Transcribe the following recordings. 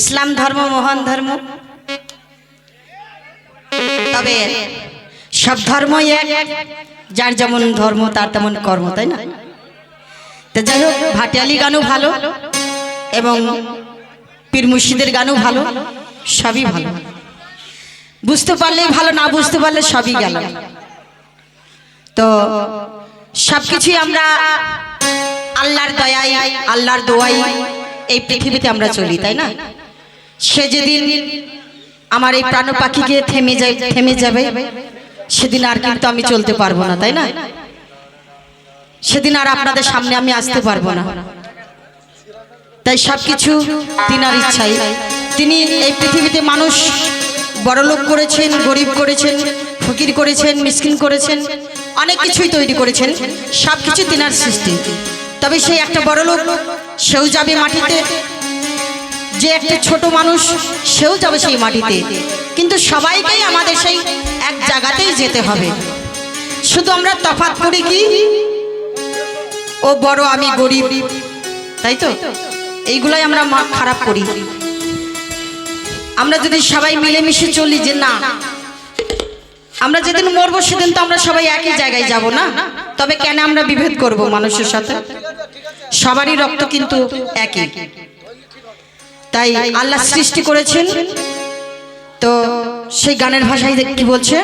ইসলাম ধর্ম, মহান ধর্ম। তবে সব ধর্মই এক। যার যেমন ধর্ম, তার তেমন কর্ম, তাই না? তো যাই হোক, ভাটিয়ালি গানও ভালো এবং পীর মুর্শিদের গানও ভালো, সবই ভালো। বুঝতে পারলেই ভালো, না বুঝতে পারলে সবই গেল। তো সব কিছুই আমরা আল্লাহর দয়ায়, আল্লাহর দোয়াই এই পৃথিবীতে আমরা চলি, তাই না? সে যেদিন আমার এই প্রাণ পাখিকে থেমে যায়, থেমে যাবে, সেদিন আর কিন্তু আমি চলতে পারব না, তাই না? সেদিন আর আপনাদের সামনে আমি আসতে পারব না। তাই সব কিছু তিনার ইচ্ছাই তিনি এই পৃথিবীতে মানুষ বড়লোক করেছেন, গরিব করেছেন, ফকির করেছেন, মিসকিন করেছেন, অনেক কিছুই তৈরি করেছেন সব কিছু তিনার সৃষ্টি। তবে সেই একটা বড়লোক, সেও যাবে মাটিতে যে একটা ছোট মানুষ, সেও যাবে সেই মাটিতে। কিন্তু সবাইকেই আমাদের সেই এক জায়গাতেই যেতে হবে। শুধু আমরা তফাৎ করি কি? ও বড়, আমি গরিব। তাই তো? এইগুলাই আমরা খারাপ করি। আমরা যদি সবাই মিলেমিশে চলি যে না, আমরা যেদিন মরবো সেদিন তো আমরা সবাই একই জায়গায় যাব না? তবে কেন আমরা বিভেদ করব মানুষের সাথে? সবারই রক্ত কিন্তু একই। তাই আল্লাহ সৃষ্টি করেছেন। তো সেই গানের ভাষায় কি বলছে?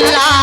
ইল্লাল্লাহ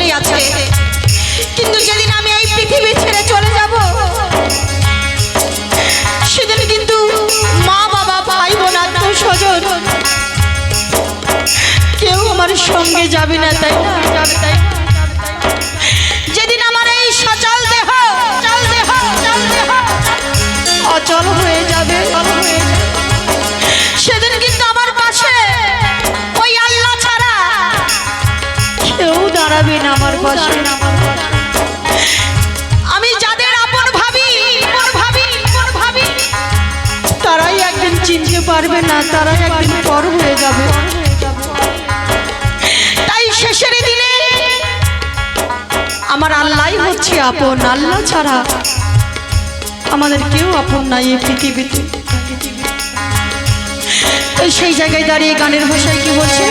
সকলেই আছে কিন্তু যেদিন আমি এই পৃথিবী ছেড়ে চলে যাব, সেদিন কিন্তু মা, বাবা, ভাই, বোন, আত্মীয় স্বজন কেউ আমার সঙ্গে যাবে না, তাই না? যাবে তাই যেদিন আমার এই সচল দেহ চল অচল হয়ে যাবে কেউ দাঁড়াবে না আমার পাশে। আমি যাদের আপন ভাবি ভাবি ভাবি। তারাই একদিন চিনতে পারবে না তারাই একদিন পর হয়ে যাবে। তাই শেষের দিনে আমার আল্লাহই হচ্ছে আপন আল্লাহ ছাড়া আমাদের কেউ আপন নাই এই পৃথিবীতে। সেই জায়গায় দাঁড়িয়ে গানের ভাষায় কি বলছে?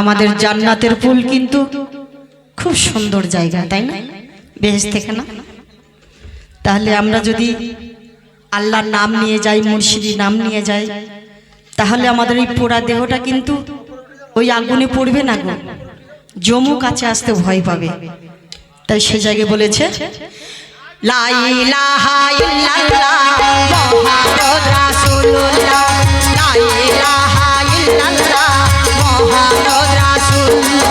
আমাদের জান্নাতের ফুল কিন্তু খুব সুন্দর জায়গা, তাই না? বেশ থেকে না? তাহলে আমরা যদি আল্লাহর নাম নিয়ে যাই মুর্শিদি নাম নিয়ে যাই, তাহলে আমাদের এই পোড়া দেহটা কিন্তু ওই আগুনে পড়বে না গো। জমু কাছে আসতে ভয় পাবে। তাই সে জায়গায় বলেছে, লা ইলাহা ইল্লাল্লাহ মুহাম্মদ রাসূলুল্লাহ। লা ইলাহা ইল্লাল্লাহ মুহাম্মদ Yeah.